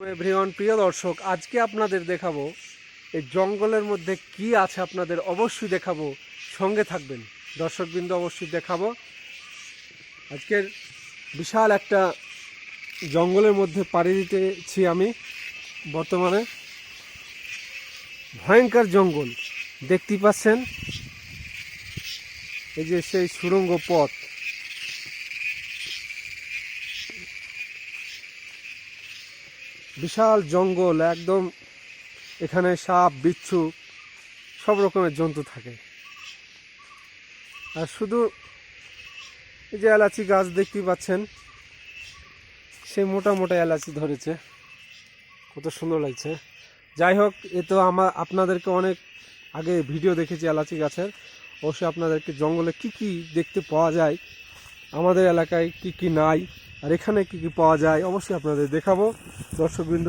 Everyone প্রিয় দর্শক, আজকে আপনাদের দেখাবো এই জঙ্গলের মধ্যে কি আছে আপনাদের অবশ্যই দেখাবো। সঙ্গে থাকবেন। দর্শকবৃন্দ অবশ্যই দেখাবো। আজকের বিশাল একটা জঙ্গলের মধ্যে পাড়ি দিতেছি আমি বর্তমানে। ভয়ঙ্কর জঙ্গল। দেখতে পাচ্ছেন? এই যে সেই সুড়ঙ্গ পথ। বিশাল জঙ্গল, একদম এখানে সাপ, বিচ্ছু, সব রকমের জন্তু থাকে। আর শুধু এই যে এলাচি গাছ দেখতে পাচ্ছেন, সে মোটা মোটা এলাচি ধরেছে। কত সুন্দর লাগছে। যাই হোক, এ তো আমার আপনাদেরকে অনেক আগে ভিডিও দেখেছি এলাচি গাছের। অবশ্যই আপনাদেরকে জঙ্গলে কি কি দেখতে পাওয়া যায়, আমাদের এলাকায় কি কি নাই আর এখানে কি কি পাওয়া যায় অবশ্যই আপনাদের দেখাবো, দর্শকবৃন্দ।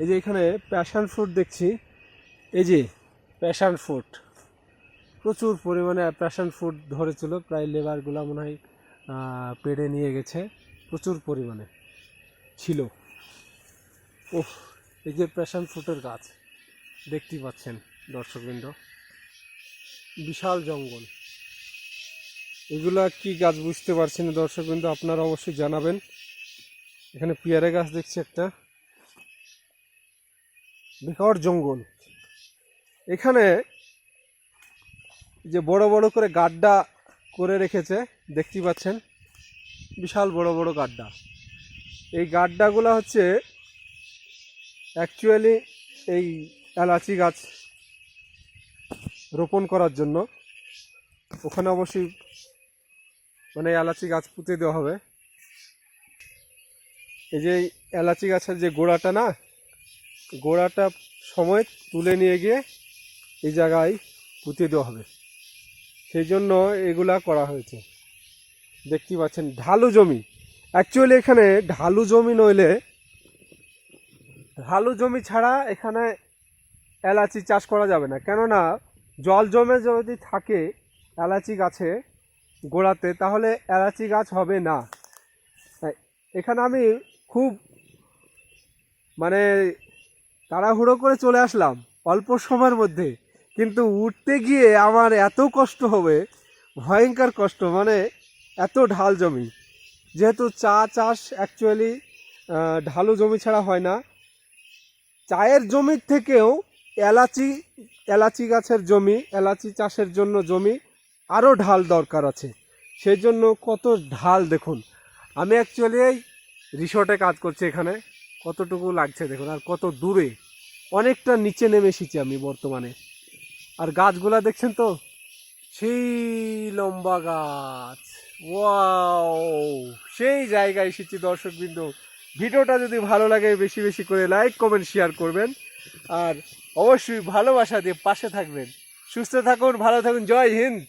এই যে এখানে প্যাশন ফ্রুট দেখছি। এই যে প্যাশন ফ্রুট প্রচুর পরিমাণে প্যাশন ফ্রুট ধরেছিল, প্রায় লেবারগুলো মনে হয় পেড়ে নিয়ে গেছে, প্রচুর পরিমাণে ছিল। ওহ এই যে প্যাশন ফ্রুটের গাছ, দেখতেই পাচ্ছেন দর্শকবৃন্দ। বিশাল জঙ্গল। এগুলা কি গাছ বুঝতে পারছি না, দর্শক কিন্তু আপনারা অবশ্যই জানাবেন। এখানে পেয়ারা গাছ দেখছি একটা। বিকট জঙ্গল। এখানে যে বড় বড় করে গাড্ডা করে রেখেছে, দেখতেই পাচ্ছেন, বিশাল বড় বড় গাড্ডা। এই গাড্ডাগুলো হচ্ছে অ্যাকচুয়ালি এই এলাচি গাছ রোপণ করার জন্য। ওখানে অবশ্যই মানে এলাচি গাছ পুঁতে দেওয়া হবে। এই যে এলাচি গাছের যে গোড়াটা না, গোড়াটা সময় তুলে নিয়ে গিয়ে এই জায়গায় পুঁতে দেওয়া হবে। সেই জন্য এগুলা করা হয়েছে। দেখতে পাচ্ছেন, ঢালু জমি। অ্যাকচুয়ালি এখানে ঢালু জমি নইলে, ঢালু জমি ছাড়া এখানে এলাচি চাষ করা যাবে না। কেননা, জল জমে যদি থাকে এলাচি গাছে গোড়াতে, তাহলে এলাচি গাছ হবে না। এখানে আমি খুব মানে তাড়াহুড়ো করে চলে আসলাম অল্প সময়ের মধ্যে। কিন্তু উঠতে গিয়ে আমার এত কষ্ট হবে, ভয়ঙ্কর কষ্ট মানে এত ঢাল জমি। যেহেতু চা চাষ অ্যাকচুয়ালি ঢালু জমি ছাড়া হয় না। চায়ের জমির থেকেও এলাচি এলাচি গাছের জমি, এলাচি চাষের জন্য জমি আরও ঢাল দরকার আছে। সেই জন্য কত ঢাল দেখুন। আমি অ্যাকচুয়ালি এই রিসোর্টে কাজ করছি এখানে। কতটুকু লাগছে দেখুন, আর কত দূরে। অনেকটা নিচে নেমে এসেছি আমি বর্তমানে। আর গাছগুলা দেখছেন তো? সেই লম্বা গাছ। ওয়াও সেই জায়গায় এসেছি দর্শকবৃন্দ। ভিডিওটা যদি ভালো লাগে বেশি বেশি করে লাইক কমেন্ট শেয়ার করবেন। আর অবশ্যই ভালোবাসা দিয়ে পাশে থাকবেন। সুস্থ থাকুন, ভালো থাকুন। জয় হিন্দ!